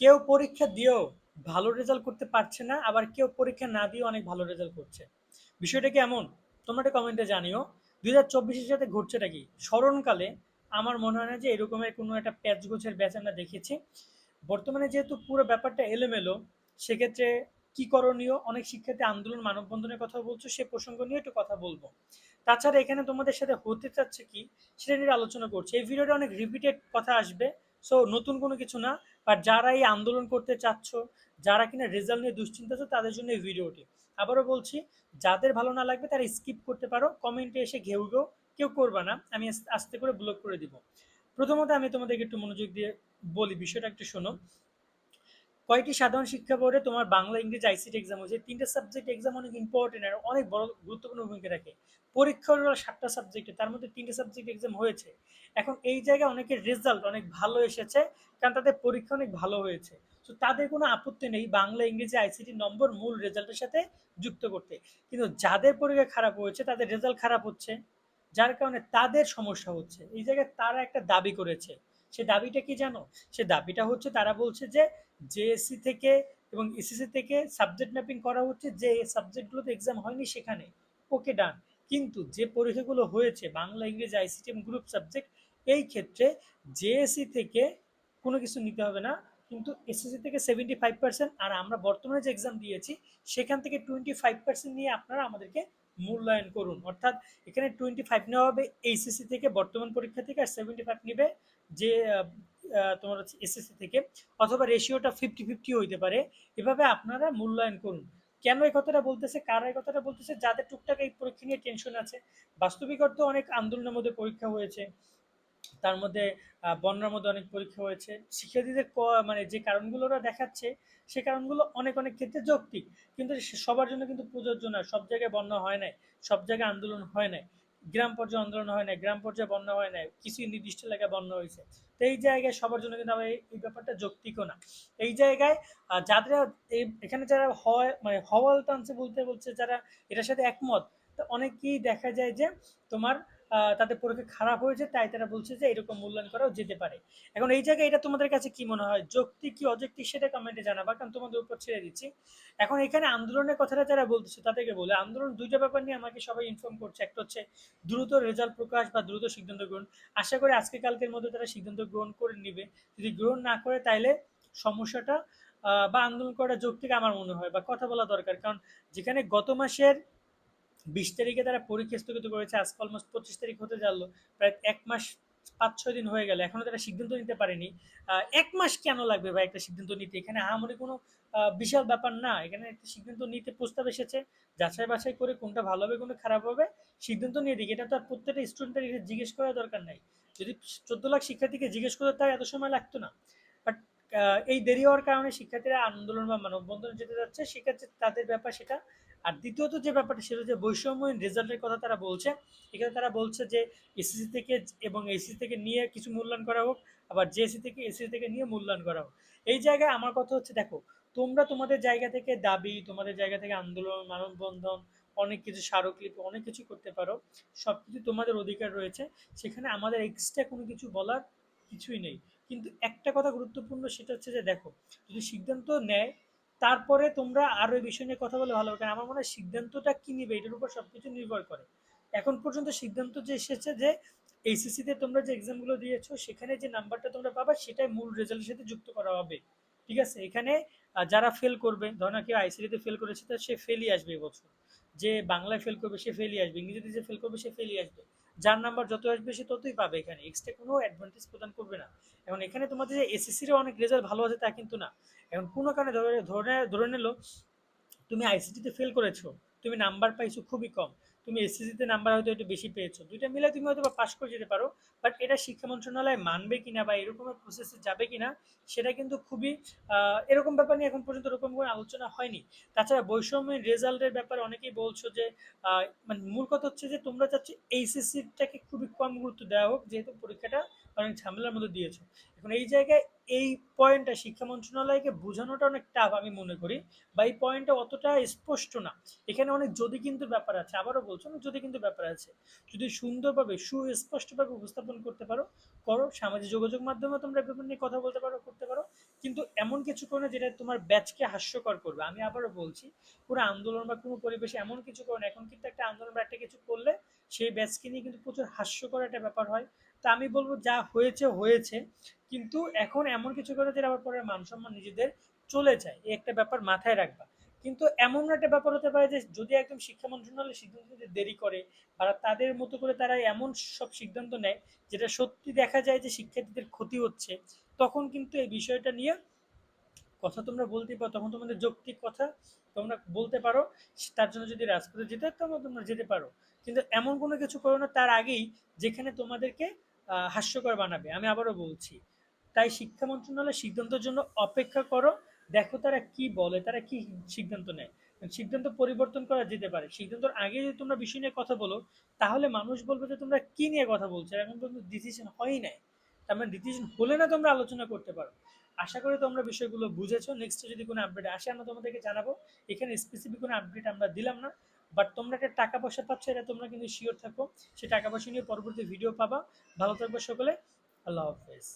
কেউ পরীক্ষা দিয়েও ভালো রেজাল্ট করতে পারছে না, আবার কেউ পরীক্ষা না দিয়েও অনেক ভালো রেজাল্ট করছে। বিষয়টা কি এমন? তোমরা একটা কমেন্টে জানিও। দুই হাজার চব্বিশের সাথে ঘটছেটা কি? স্মরণকালে আমার মনে হয় না যে এরকমের কোনো একটা প্যাচ গোছের ব্যাচ আমরা দেখেছি। বর্তমানে যেহেতু পুরো ব্যাপারটা এলোমেলো, সেক্ষেত্রে কি করণীয়? অনেক শিক্ষার্থী আন্দোলন, মানববন্ধনের কথা বলছো, সে প্রসঙ্গ নিয়ে একটু কথা বলব। তাছাড়া এখানে তোমাদের সাথে হতে চাচ্ছে কি? সেটা নিয়ে আলোচনা করছে। এই ভিডিওটা অনেক রিপিটেড কথা আসবে। সো নতুন কোনো কিছু না বাট যারা এই আন্দোলন করতে চাচ্ছ, যারা কিনা রেজাল্ট নিয়ে দুশ্চিন্তা তাদের জন্য এই ভিডিওটি আবারও বলছি, যাদের ভালো না লাগবে, তারা স্কিপ করতে পারো কমেন্টে এসে ঘেউ ঘেউ, কেউ করবা না, আমি আস্তে করে ব্লক করে দিব। প্রথমত আমি তোমাদেরকে একটু মনোযোগ দিয়ে বলি, বিষয়টা একটু শোনো। কয়টি সাধারণ শিক্ষা বোর্ডে তোমার বাংলা, ইংরেজি, আইসিটি এক্সাম হয়েছে তিনটে সাবজেক্ট এক্সাম অনেক ইম্পর্টেন্ট আর অনেক বড় গুরুত্বপূর্ণ ভূমিকা রাখে। পরীক্ষা হলো সাতটা সাবজেক্টে তার মধ্যে তিনটে সাবজেক্ট এক্সাম হয়েছে। এখন এই জায়গায় অনেকের রেজাল্ট অনেক ভালো এসেছে, কারণ তাদের পরীক্ষা অনেক ভালো হয়েছে। তো তাদের কোনো আপত্তি নেই বাংলা, ইংরেজি, আইসিটি নম্বর মূল রেজাল্টের সাথে যুক্ত করতে। কিন্তু যাদের পরীক্ষা খারাপ হয়েছে, তাদের রেজাল্ট খারাপ হচ্ছে। যার কারণে তাদের সমস্যা হচ্ছে। এই জায়গায় তারা একটা দাবি করেছে। সে দাবিটা কি জানো? সে দাবিটা হচ্ছে তারা বলছে যে জেএসসি থেকে এবং এসএসসি থেকে সাবজেক্ট ম্যাপিং করা হচ্ছে, যে সাবজেক্টগুলোতে এক্সাম হয়নি সেখানে। ওকে ডান কিন্তু যে পরীক্ষাগুলো হয়েছে, বাংলা, ইংরেজি আইসিটি এবং গ্রুপ সাবজেক্ট এই ক্ষেত্রে জেএসসি থেকে কোনো কিছু নিতে হবে না। কিন্তু এসএসসি থেকে সেভেন্টি ফাইভ পার্সেন্ট আর আমরা বর্তমানে যে এক্সাম দিয়েছি, সেখান থেকে টোয়েন্টি ফাইভ পার্সেন্ট নিয়ে আপনারা আমাদেরকে মূল্যায়ন করুন। অর্থাৎ এখানে টোয়েন্টি ফাইভ নেওয়া হবে এইচএসসি থেকে, বর্তমান পরীক্ষা থেকে, আর সেভেন্টি ফাইভ নেবে যে তোমার হচ্ছে এসএসসি থেকে, অথবা রেশিওটা ফিফটি ফিফটি হইতে পারে, এভাবে আপনারা মূল্যায়ন করুন। কেন এই কথাটা বলতেছে, কারা এই কথাটা বলতেছে, যাদের টুকটাক এই পরীক্ষা নিয়ে টেনশন আছে। বাস্তবিক অর্থে অনেক আন্দোলনের মধ্যে পরীক্ষা হয়েছে, তার মধ্যে বন্যার মধ্যে অনেক পরীক্ষা হয়েছে। শিক্ষার্থীদের মানে যে কারণগুলো ওরা দেখাচ্ছে, সে কারণগুলো অনেক অনেক ক্ষেত্রে যৌক্তিক। কিন্তু সবার জন্য কিন্তু প্রযোজ্য না, সব জায়গায় বন্যা হয় নাই, সব জায়গায় আন্দোলন হয় নাই। গ্রাম পর্যায়ে আন্দোলন হয় নাই, গ্রাম পর্যায়ে বন্যা হয় নাই, কিছু নির্দিষ্ট এলাকায় বন্যা হয়েছে। তো এই জায়গায় সবার জন্য কিন্তু এই ব্যাপারটা যৌক্তিকও না। এই জায়গায় যাদের এখানে যারা হয় মানে হওয়াল টানছে বলতে বলছে যারা, এটার সাথে একমত। তো অনেকেই দেখা যায় যে তোমার তাদের পরীক্ষা খারাপ হয়েছে, তাই তারা বলছে যে এরকম মূল্যায়ন করাও যেতে পারে। এখন এই জায়গায় এটা তোমাদের কাছে কি মনে হয়? যৌক্তিক কি অযৌক্তিক সেটা কমেন্টে জানাবা, কারণ তোমাদের উপর ছেড়ে দিচ্ছি। এখন এখানে আন্দোলনের কথাটা যারা বলতেছে, তাদেরকে বলে, আন্দোলন দুইটা ব্যাপার নিয়ে আমাকে সবাই ইনফর্ম করছে। একটা হচ্ছে দ্রুত রেজাল্ট প্রকাশ বা দ্রুত সিদ্ধান্ত গ্রহণ। আশা করি আজকে কালকের মধ্যে তারা সিদ্ধান্ত গ্রহণ করে নিবে। যদি গ্রহণ না করে, তাইলে সমস্যাটা বা আন্দোলন করাটা যৌক্তিক আমার মনে হয়, বা কথা বলা দরকার। কারণ যেখানে গত মাসের বিশ তারিখে তারা পরীক্ষা স্থগিত করেছে, আজকে অলমোস্ট পঁচিশ তারিখ হতে গেল প্রায় এক মাস, পাঁচ, ছয় দিন হয়ে গেল, এখনও তারা সিদ্ধান্ত নিতে পারেনি। এক মাস কেন লাগবে ভাই একটা সিদ্ধান্ত নিতে? এখানে আহামরি কোনো বিশাল ব্যাপার না, এখানে একটা সিদ্ধান্ত নিতে প্রস্তাব এসেছে, যাচাই বাছাই করে কোনটা ভালো হবে, কোনটা খারাপ হবে, সিদ্ধান্ত নিয়ে দিকে। এটা তো আর প্রত্যেকটা স্টুডেন্টের জিজ্ঞেস করার দরকার নাই। যদি চোদ্দ লাখ শিক্ষার্থীকে জিজ্ঞেস করতে তাই এত সময় লাগতো না। এই দেরি হওয়ার কারণে শিক্ষার্থীরা আন্দোলন বা মানববন্ধন যেতে যাচ্ছে। সেক্ষেত্রে তাদের ব্যাপার সেটা। আর দ্বিতীয়ত যে ব্যাপারটা, সেটা হচ্ছে বৈষম্যহীন রেজাল্টের কথা তারা বলছে। এখানে তারা বলছে যে এসএসসি থেকে এবং এসএসসি থেকে নিয়ে কিছু মূল্যায়ন করা হোক, আবার জেএসসি থেকে এসএসসি থেকে নিয়ে মূল্যায়ন করা হোক। এই জায়গায় আমার কথা হচ্ছে, দেখো, তোমরা তোমাদের জায়গা থেকে দাবি, তোমাদের জায়গা থেকে আন্দোলন, মানববন্ধন, অনেক কিছু স্মারকলিপি, অনেক কিছু করতে পারো। সব কিছু তোমাদের অধিকার রয়েছে। সেখানে আমাদের এক্সট্রা কোনো কিছু বলার কিছুই নেই। কিন্তু একটা কথা গুরুত্বপূর্ণ সেটা হচ্ছে যে দেখো, যদি সিদ্ধান্ত নেয়, তারপরে তোমরা আরও এই বিষয় নিয়ে কথা বলে ভালো কারণ আমার মনে হয় সিদ্ধান্তটা কি নিবে, এটার উপর সবকিছু নির্ভর করে। এখন পর্যন্ত সিদ্ধান্ত যে এসেছে যে এইচএসসিতে তোমরা যে এক্সামগুলো দিয়েছ, সেখানে যে নাম্বারটা তোমরা পাবা, সেটাই মূল রেজাল্টের সাথে যুক্ত করা হবে। ঠিক আছে? এখানে যারা ফেল করবে, ধরো না কেউ আইসিডিতে ফেল করেছে, তা সে ফেলই আসবে এবছর যে বাংলায় ফেল করবে, সে ফেলই আসবে, ইংরেজিতে যে ফেল করবে, সে ফেলই আসবে। যার নাম্বার যত আসবে সে ততই পাবে এখানে। এক্সট্রা কোনো অ্যাডভান্টেজ প্রদান করবে না। এখন এখানে তোমাদের যে এসএসসিরও অনেক রেজাল্ট ভালো আছে তা কিন্তু না। এখন কোনো কারণে ধরে ধরে ধরে নিলো, তুমি আইসিটিতে ফেল করেছ, তুমি নাম্বার পাইছো খুবই কম। তুমি এসএসসিতে নাম্বার হয়তো একটু বেশি পেয়েছ। দুইটা মিলে তুমি হয়তো পাস করে যেতে পারো বাট এটা শিক্ষা মন্ত্রণালয় মানবে কিনা বা এরকমের প্রসেসে যাবে কিনা, সেটা কিন্তু খুবই এরকম ব্যাপার নিয়ে এখন পর্যন্ত এরকম কোনো আলোচনা হয়নি। তাছাড়া বৈষম্যের রেজাল্টের ব্যাপারে অনেকেই বলছো যে মানে মূল কথা হচ্ছে যে তোমরা চাচ্ছ এইচএসসিটাকে খুবই কম গুরুত্ব দেওয়া হোক, যেহেতু পরীক্ষাটা অনেক ঝামেলার মধ্যে দিয়েছ। এখন এই জায়গায় এই পয়েন্টটা শিক্ষা মন্ত্রণালয়কে বোঝানোটা অনেক টাফ আমি মনে করি, বা এই পয়েন্টটা অতটা স্পষ্ট না। এখানে অনেক যদি কিন্তু ব্যাপার আছে, আবারও বলছো, অনেক যদি কিন্তু ব্যাপার আছে। যদি সুন্দরভাবে, সুস্পষ্টভাবে উপস্থাপন করতে পারো, করো, সামাজিক যোগাযোগ মাধ্যমে তোমরা ব্যাপার নিয়ে কথা বলতে পারো, করতে পারো। কিন্তু এমন কিছু করো না যেটা তোমার ব্যাচকে হাস্যকর করবে। আমি আবারও বলছি, পুরো আন্দোলন বা কোনো পরিবেশে এমন কিছু করো না। এখন কিন্তু একটা আন্দোলন বা একটা কিছু করলে সেই ব্যাচকে নিয়ে কিন্তু প্রচুর হাস্যকর একটা ব্যাপার হয়। তা আমি বলব যা হয়েছে হয়েছে। কিন্তু এখন এমন কিছু করে যেটা আবার পরে মান সম্মান নিজেদের চলে যায়। এই একটা ব্যাপার মাথায় রাখবা। কিন্তু এমন একটা ব্যাপার হতে পারে যে যদি একদম শিক্ষা মন্ত্রণালয় সিদ্ধান্ত নিতে দেরি করে বা তাদের মতো করে তারা এমন সব সিদ্ধান্ত নেয় যেটা সত্যি দেখা যায় যে শিক্ষার্থীদের ক্ষতি হচ্ছে, তখন কিন্তু এই বিষয়টা নিয়ে কথা তোমরা বলতে পারো, তখন তোমাদের যৌক্তিক কথা তোমরা বলতে পারো। তার জন্য যদি রাজপথে যেতে তবে তোমরা যেতে পারো। কিন্তু এমন কোনো কিছু করো না, তার আগেই যেখানে তোমাদেরকে হাস্যকর বানাবে, আমি আবারও বলছি। তাই শিক্ষা মন্ত্রণালয়ের সিদ্ধান্তের জন্য অপেক্ষা করো, দেখো তারা কি বলে, তারা কি সিদ্ধান্ত নেয়। সিদ্ধান্ত পরিবর্তন করা যেতে পারে। সিদ্ধান্তের আগে যদি তোমরা বিষয় নিয়ে কথা বলো, তাহলে মানুষ বলবে যে তোমরা কি নিয়ে কথা বলছো এখন পর্যন্ত ডিসিশন হয়ই নাই। তার মানে ডিসিশন হলে না তোমরা আলোচনা করতে পারো। আশা করি তোমরা বিষয়গুলো বুঝেছ। নেক্সট যদি কোনো আপডেট আসে, আমরা তোমাদেরকে জানাব। এখানে স্পেসিফিক কোনো আপডেট আমরা দিলাম না। বাট তোমরা একটা টাকা পয়সা পাচ্ছ, এটা তোমরা কিন্তু শিওর থাকো। সে টাকা পয়সা নিয়ে পরবর্তী ভিডিও পাবা। ভালো থাকবে সকলে। আল্লাহ হাফেজ।